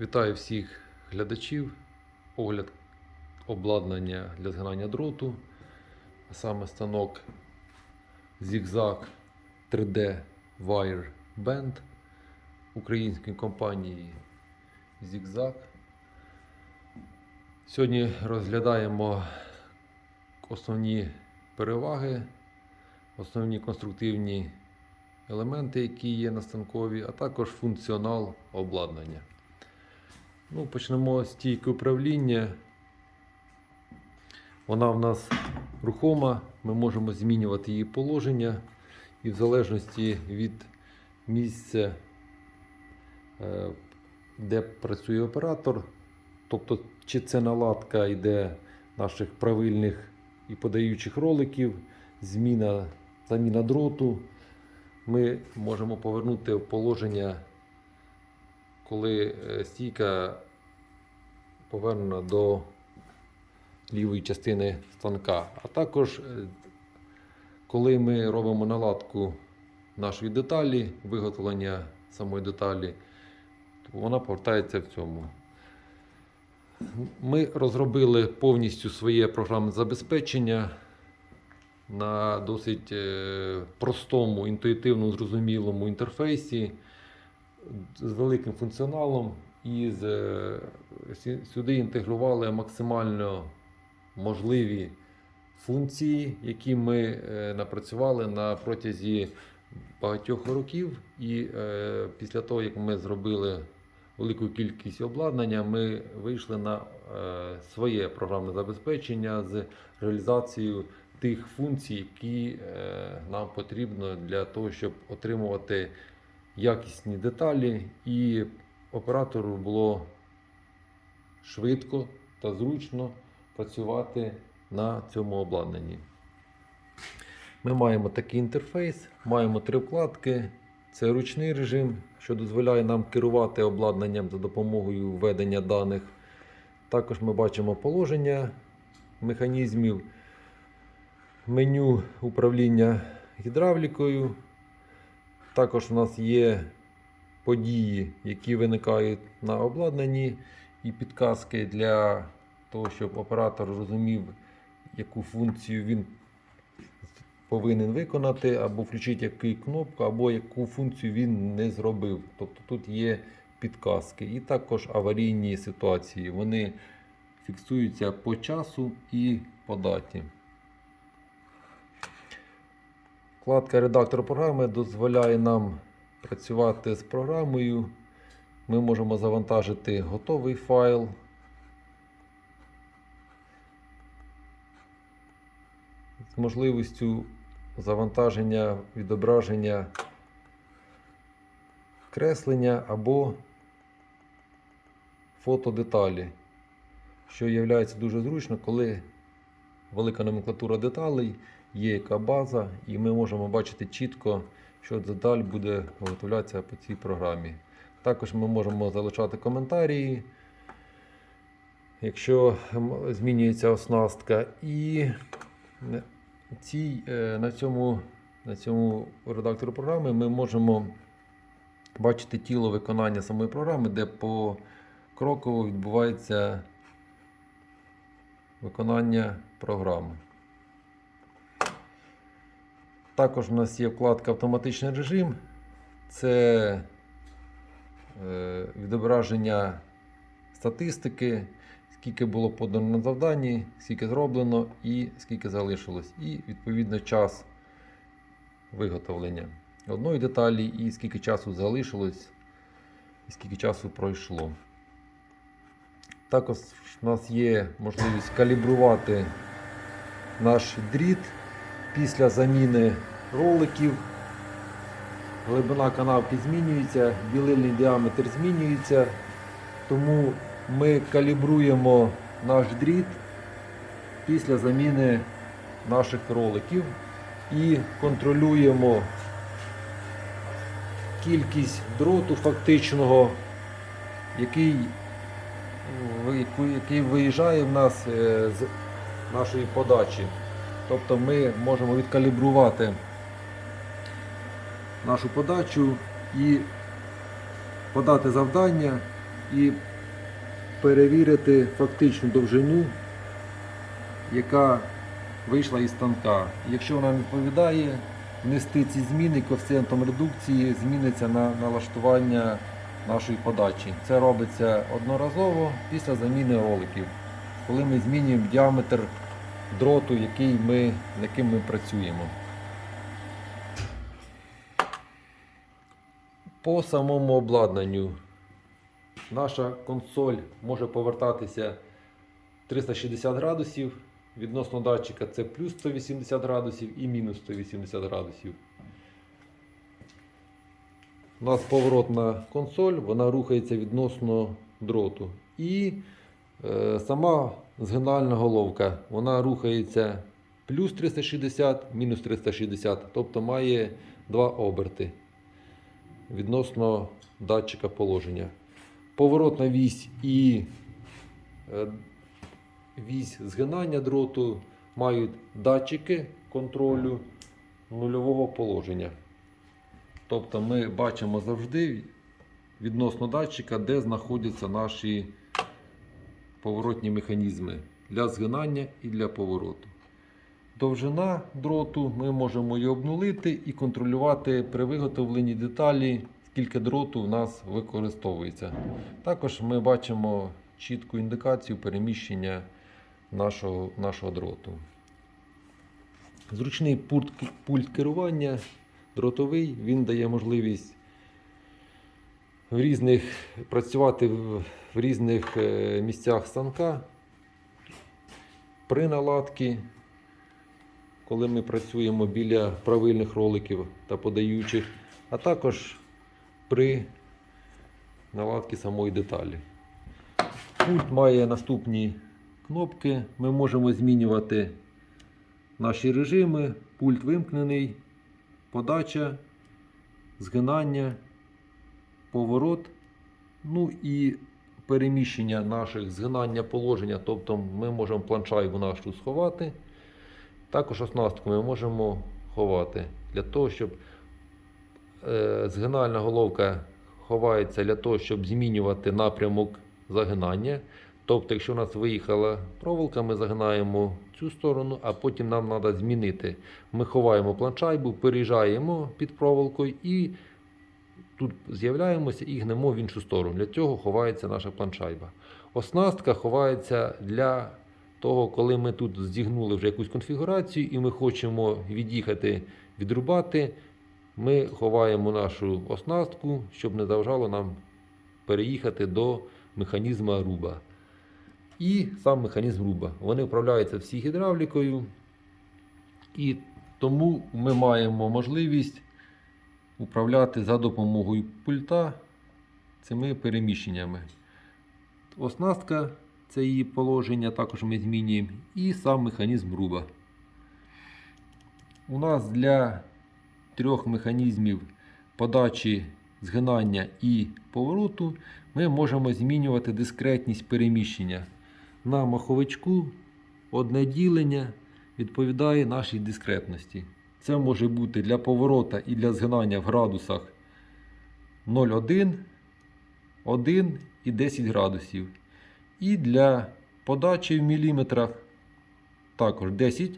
Вітаю всіх глядачів. Огляд обладнання для згинання дроту, а саме станок Zigzag 3D Wire Band української компанії Zigzag. Сьогодні розглядаємо основні переваги, основні конструктивні елементи, які є на станкові, а також функціонал обладнання. Ну, почнемо з стійки управління. Вона в нас рухома, ми можемо змінювати її положення і в залежності від місця, е, де працює оператор, тобто чи це наладка йде наших правильних і подаючих роликів, зміна, заміна дроту, ми можемо повернути в положення коли е, стійка повернена до лівої частини станка. А також, е, коли ми робимо наладку нашої деталі, виготовлення самої деталі, то вона повертається в цьому. Ми розробили повністю своє програмне забезпечення на досить е, простому, інтуїтивно зрозумілому інтерфейсі з великим функціоналом і з, е, сюди інтегрували максимально можливі функції, які ми е, напрацювали на протязі багатьох років. І е, після того, як ми зробили велику кількість обладнання, ми вийшли на своє програмне забезпечення з реалізацією тих функцій, які нам потрібно для того, щоб отримувати якісні деталі, і оператору було швидко та зручно працювати на цьому обладнанні. Ми маємо такий інтерфейс, маємо три вкладки. Це ручний режим, що дозволяє нам керувати обладнанням за допомогою введення даних. Також ми бачимо положення механізмів, меню управління гідравлікою. Також у нас є події, які виникають на обладнанні, і підказки для того, щоб оператор розумів, яку функцію він повинен виконати, або включити яку кнопку, або яку функцію він не зробив. Тобто тут є підказки. І також аварійні ситуації. Вони фіксуються по часу і по даті. Вкладка редактор програми дозволяє нам працювати з програмою. Ми можемо завантажити готовий файл. З можливістю завантаження, відображення креслення або фотодеталі, що є дуже зручно, коли велика номенклатура деталей, є яка база, і ми можемо бачити чітко, що деталь буде виготовлятися по цій програмі. Також ми можемо залишати коментарі, якщо змінюється оснастка. І цій, е, на цьому, на цьому редактору програми ми можемо бачити тіло виконання самої програми, де покроково відбувається виконання програми. Також у нас є вкладка Автоматичний режим. Це е, відображення статистики, скільки було подано на завданні, скільки зроблено і скільки залишилось. І відповідно час виготовлення одної деталі, і скільки часу залишилось, і скільки часу пройшло. Також у нас є можливість калібрувати наш дріт після заміни роликів. Глибина канавки змінюється, білильний діаметр змінюється, тому ми калібруємо наш дріт після заміни наших роликів і контролюємо кількість дроту фактичного, який який виїжджає в нас е, з нашої подачі. Тобто ми можемо відкалібрувати нашу подачу і подати завдання і перевірити фактичну довжину, яка вийшла із станка. Якщо вона відповідає, внести ці зміни коефіцієнтом редукції зміниться на налаштування нашої подачі. Це робиться одноразово після заміни роликів, коли ми змінюємо діаметр дроту, який ми, яким ми працюємо. По самому обладнанню наша консоль може повертатися 360 градусів. Відносно датчика це плюс 180 градусів і мінус 180 градусів. У нас поворотна консоль, вона рухається відносно дроту. І е, сама згинальна головка, вона рухається плюс 360, мінус 360, тобто має два оберти відносно датчика положення. Поворотна вісь і е, вісь згинання дроту мають датчики контролю нульового положення. Тобто ми бачимо завжди відносно датчика, де знаходяться наші поворотні механізми для згинання і для повороту. Довжина дроту ми можемо її обнулити і контролювати при виготовленні деталі, скільки дроту в нас використовується. Також ми бачимо чітку індикацію переміщення нашого, нашого дроту. Зручний пульт, пульт керування дротовий, він дає можливість в різних, працювати в, в різних е, місцях станка при наладці коли ми працюємо біля правильних роликів та подаючих, а також при наладці самої деталі. Пульт має наступні кнопки. Ми можемо змінювати наші режими. Пульт вимкнений, подача, згинання, поворот. Ну і переміщення наших згинання положення, тобто ми можемо планшайбу нашу сховати. Також оснастку ми можемо ховати для того, щоб е, згинальна головка ховається для того, щоб змінювати напрямок загинання. Тобто, якщо у нас виїхала проволока, ми загинаємо цю сторону, а потім нам треба змінити. Ми ховаємо планшайбу, переїжджаємо під проволокою і тут з'являємося і гнемо в іншу сторону. Для цього ховається наша планшайба. Оснастка ховається для того, коли ми тут здігнули вже якусь конфігурацію і ми хочемо від'їхати, відрубати, ми ховаємо нашу оснастку, щоб не заважало нам переїхати до механізму руба. І сам механізм руба. Вони управляються всі гідравлікою. І тому ми маємо можливість управляти за допомогою пульта цими переміщеннями. Оснастка це її положення, також ми змінюємо. І сам механізм руба. У нас для трьох механізмів подачі, згинання і повороту ми можемо змінювати дискретність переміщення. На маховичку одне ділення відповідає нашій дискретності. Це може бути для поворота і для згинання в градусах 0,1, 1 і 10 градусів. І для подачі в міліметрах також 10,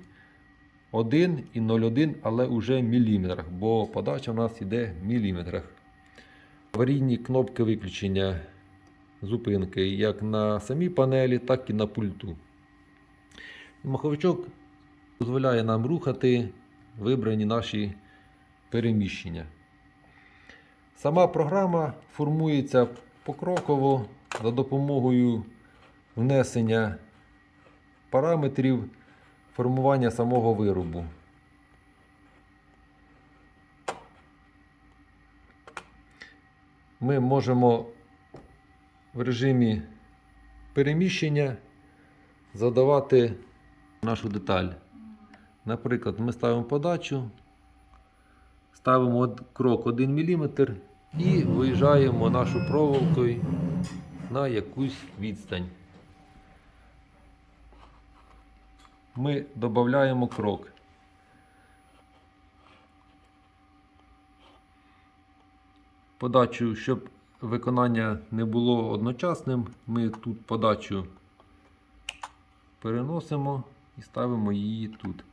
1 і 0,1, але вже в міліметрах, бо подача у нас йде в міліметрах. Аварійні кнопки виключення зупинки як на самій панелі, так і на пульту. Маховичок дозволяє нам рухати вибрані наші переміщення. Сама програма формується покроково за допомогою внесення параметрів формування самого виробу. Ми можемо в режимі переміщення задавати нашу деталь. Наприклад, ми ставимо подачу, ставимо крок 1 мм і виїжджаємо нашу проволокою на якусь відстань. Ми додаємо крок. Подачу, щоб виконання не було одночасним, ми тут подачу переносимо і ставимо її тут,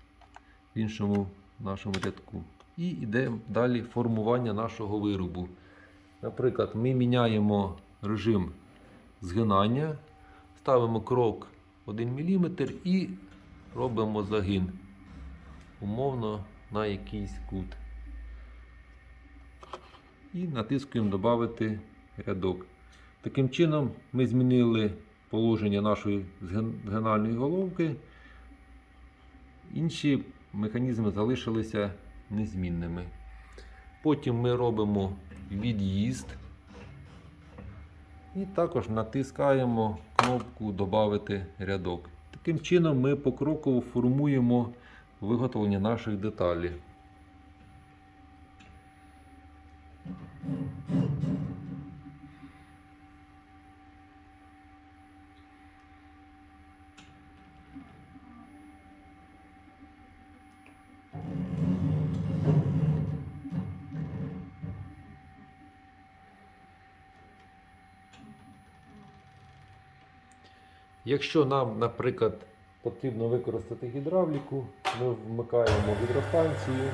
в іншому нашому рядку. І йде далі формування нашого виробу. Наприклад, ми міняємо режим згинання, ставимо крок 1 мм і робимо загин умовно на якийсь кут. І натискуємо Добавити рядок. Таким чином ми змінили положення нашої згин- згинальної головки. Інші механізми залишилися незмінними. Потім ми робимо від'їзд і також натискаємо кнопку Добавити рядок. Таким чином ми покроково формуємо виготовлення наших деталей. Якщо нам, наприклад, потрібно використати гідравліку, ми вмикаємо гідростанцію.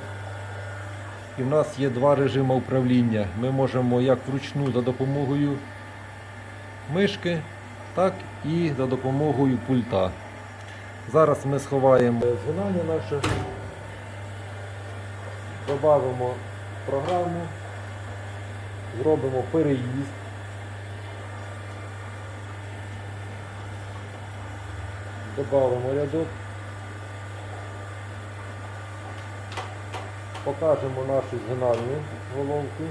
І в нас є два режими управління. Ми можемо як вручну за допомогою мишки, так і за допомогою пульта. Зараз ми сховаємо згинання наше, додамо програму, зробимо переїзд. Добавимо рядок. Покажемо наші згинальні головки.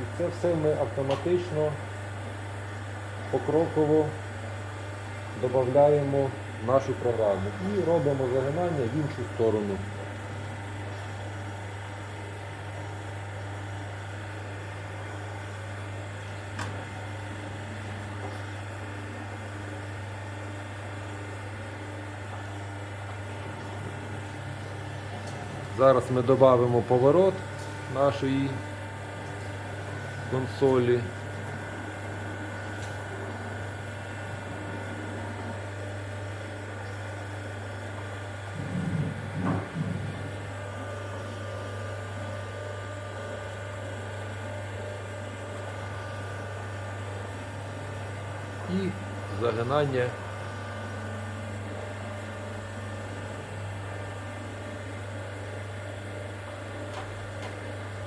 І це все ми автоматично покроково додаємо нашу програму і робимо загинання в іншу сторону. Зараз ми додамо поворот нашої консолі. І загинання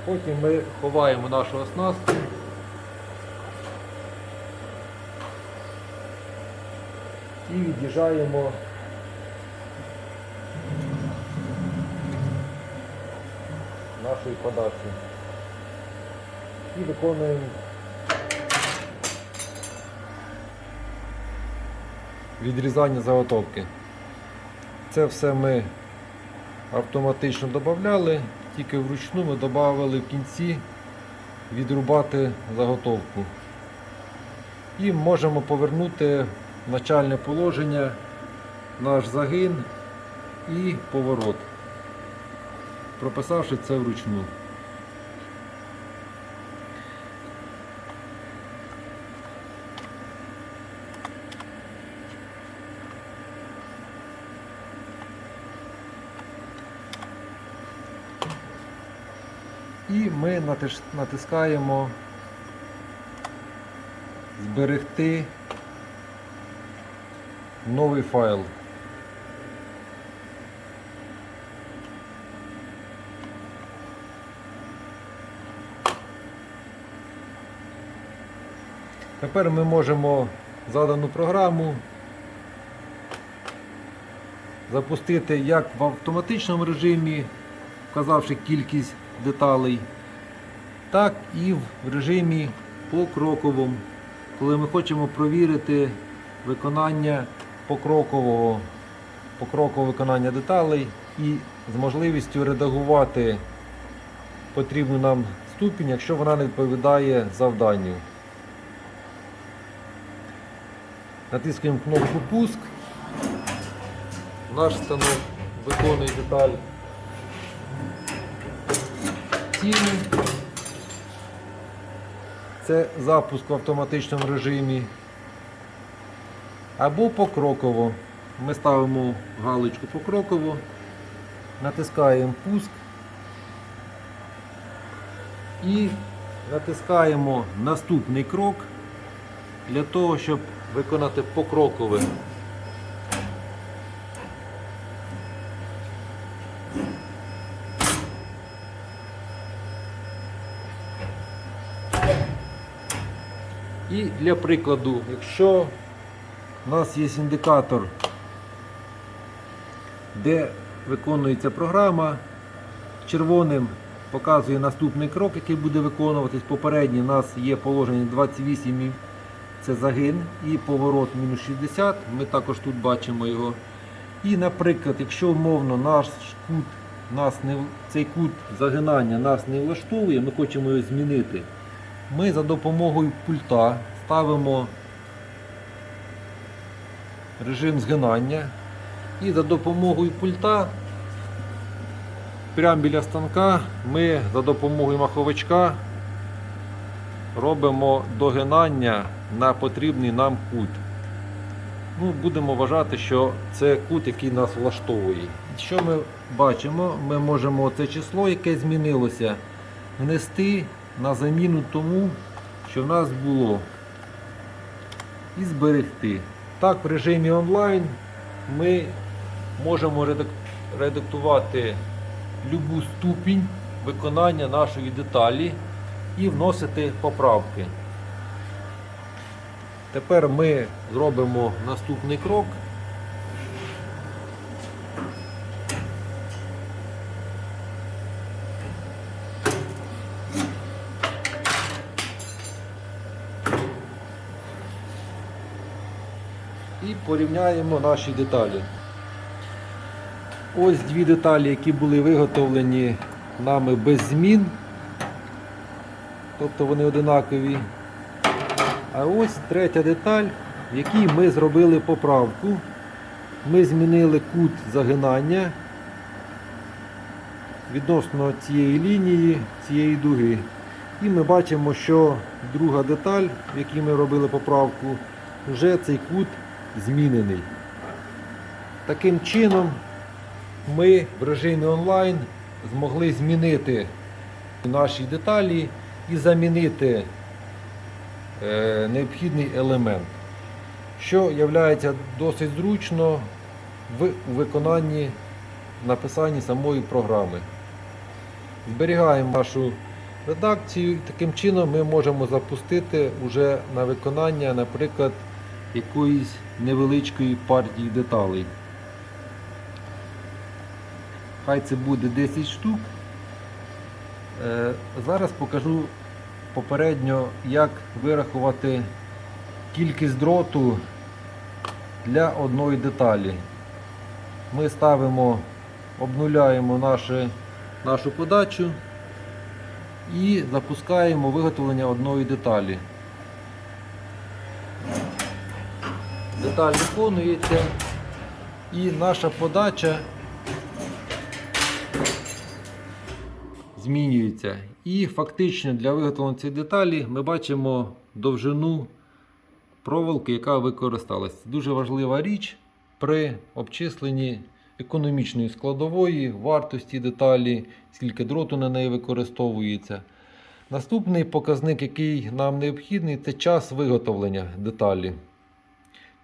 Потім ми ховаємо нашу оснастку. І від'їжджаємо нашої подачі. І виконуємо відрізання заготовки. Це все ми автоматично додавали, тільки вручну ми додали в кінці відрубати заготовку. І можемо повернути в начальне положення наш загин і поворот, прописавши це вручну. Ми натискаємо зберегти новий файл. Тепер ми можемо задану програму запустити як в автоматичному режимі, вказавши кількість деталей, так і в режимі покроковому, коли ми хочемо провірити виконання покрокового, покрокового виконання деталей і з можливістю редагувати потрібну нам ступінь, якщо вона не відповідає завданню. Натискуємо кнопку Пуск. Наш станок виконує деталь ціни. Це запуск в автоматичному режимі. Або покроково. Ми ставимо галочку покроково, натискаємо пуск і натискаємо наступний крок для того, щоб виконати покрокове. І для прикладу, якщо у нас є індикатор, де виконується програма, червоним показує наступний крок, який буде виконуватись. Попередній у нас є положення 28, це загин і поворот мінус 60. Ми також тут бачимо його. І, наприклад, якщо умовно наш кут, нас не, цей кут загинання нас не влаштовує, ми хочемо його змінити, ми за допомогою пульта ставимо режим згинання і за допомогою пульта прямо біля станка ми за допомогою маховичка робимо догинання на потрібний нам кут. Ну, будемо вважати, що це кут, який нас влаштовує. Що ми бачимо? Ми можемо це число, яке змінилося, внести на заміну тому, що в нас було, і зберегти. Так, в режимі онлайн ми можемо редактувати любу ступінь виконання нашої деталі і вносити поправки. Тепер ми зробимо наступний крок. І порівняємо наші деталі. Ось дві деталі, які були виготовлені нами без змін. Тобто вони одинакові. А ось третя деталь, в якій ми зробили поправку. Ми змінили кут загинання відносно цієї лінії, цієї дуги. І ми бачимо, що друга деталь, в якій ми робили поправку, вже цей кут змінений. Таким чином ми в режимі онлайн змогли змінити наші деталі і замінити е, необхідний елемент, що є досить зручно в виконанні написанні самої програми. Зберігаємо нашу редакцію і таким чином ми можемо запустити вже на виконання, наприклад, якоїсь невеличкої партії деталей. Хай це буде 10 штук. Е, Зараз покажу попередньо, як вирахувати кількість дроту для одної деталі. Ми ставимо, обнуляємо наше, нашу подачу і запускаємо виготовлення одної деталі. Деталь виконується і наша подача змінюється. І фактично для виготовлення цієї деталі ми бачимо довжину проволоки, яка використалась. Дуже важлива річ при обчисленні економічної складової, вартості деталі, скільки дроту на неї використовується. Наступний показник, який нам необхідний, це час виготовлення деталі.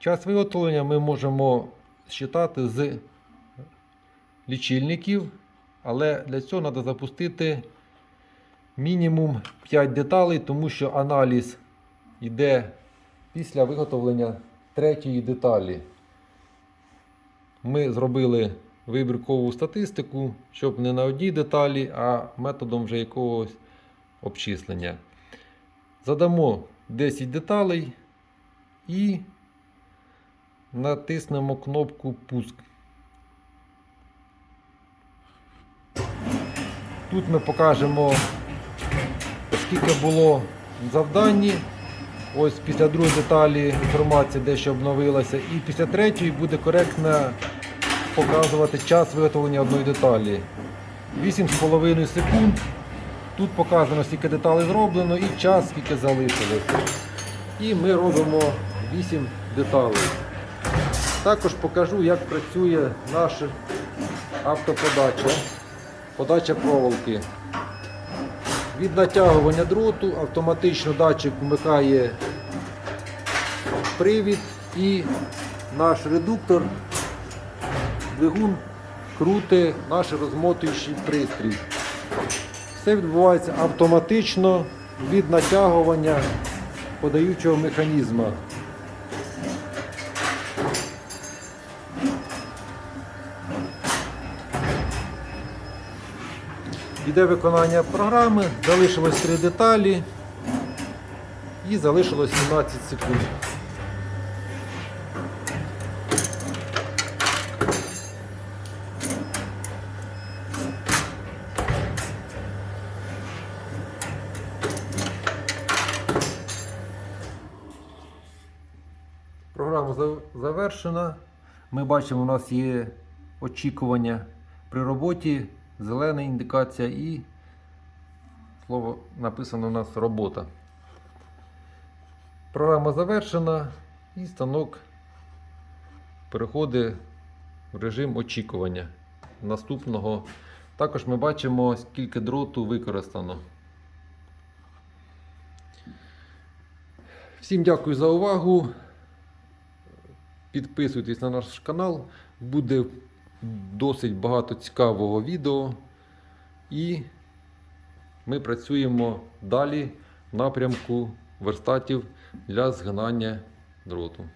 Час виготовлення ми можемо считати з лічильників, але для цього треба запустити мінімум 5 деталей, тому що аналіз йде після виготовлення третьої деталі. Ми зробили вибіркову статистику, щоб не на одній деталі, а методом вже якогось обчислення. Задамо 10 деталей і натиснемо кнопку Пуск. Тут ми покажемо, скільки було в завданні. Ось після другої деталі інформація дещо обновилася. І після третьої буде коректно показувати час виготовлення одної деталі. 8,5 секунд. Тут показано, скільки деталей зроблено і час, скільки залишилось. І ми робимо 8 деталей. Також покажу, як працює наша автоподача. Подача проволоки. Від натягування дроту автоматично датчик вмикає привід і наш редуктор, двигун крути наш розмотуючий пристрій. Все відбувається автоматично від натягування подаючого механізму. Іде виконання програми, залишилось три деталі і залишилось 17 секунд. Програма завершена. Ми бачимо, у нас є очікування при роботі, зелена індикація і слово написано у нас робота. Програма завершена і станок переходить в режим очікування наступного. Також ми бачимо, скільки дроту використано. Всім дякую за увагу. Підписуйтесь на наш канал, буде досить багато цікавого відео. І ми працюємо далі в напрямку верстатів для згинання дроту.